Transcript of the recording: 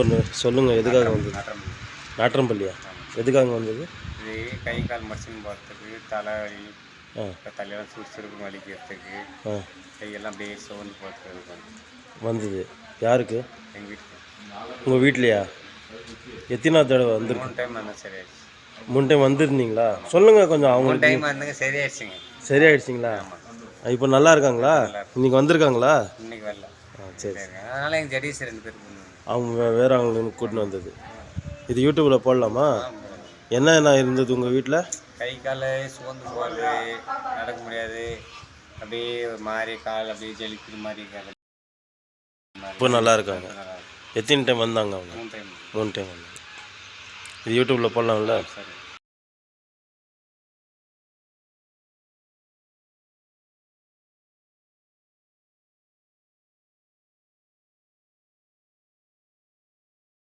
ஒன்று சொல்லுங்கள் எதுக்காக வந்தது? நட்டம் நாட்டம்பள்ளியா எதுக்காக வந்தது? இது கை கால் மசின் போகிறதுக்கு தலைவலி இப்போ தலையெல்லாம் சுறுசுறுப்பு வலிக்கிறதுக்கு கையெல்லாம் அப்படியே சோர்ந்து போகிறதுக்கு வந்தது. யாருக்கு? எங்கள் வீட்டுக்கு. உங்கள் வீட்லையா? எத்தனை தடவை வந்துருக்கு. மூணு டைம் வந்தேன் சரியாயிடுச்சு. மூணு டைம் வந்திருந்தீங்களா? சொல்லுங்கள் கொஞ்சம் அவங்களுக்கு. டைம் வந்தங்க சரியாயிடுச்சுங்க. சரியாயிடுச்சிங்களா? இப்போ நல்லா இருக்காங்களா? இன்னைக்கு வந்திருக்காங்களா? இன்னைக்கு வரல. சரி. அதனால எங்கள் ஜடீஸ் ரெண்டு பேர் பண்ணுவாங்க அவங்க வே- வேற அவங்களுக்கு கூட்டின்னு வந்தது. இது யூடியூப்பில் போடலாமா? என்ன என்ன இருந்தது உங்கள் வீட்டில் கை கால் சோர்ந்து போகிறது நடக்க முடியாது. அப்படியே ஒரு மாதிரி கால் அப்படியே ஜலிக்கிற மாதிரி கால் இப்போ நல்லா இருக்காங்க. எத்தனை டைம் வந்தாங்க அவங்க? மூணு டைம் மூணு டைம் வந்தாங்க. இது யூடியூப்பில் போடலாம்ல? சரி.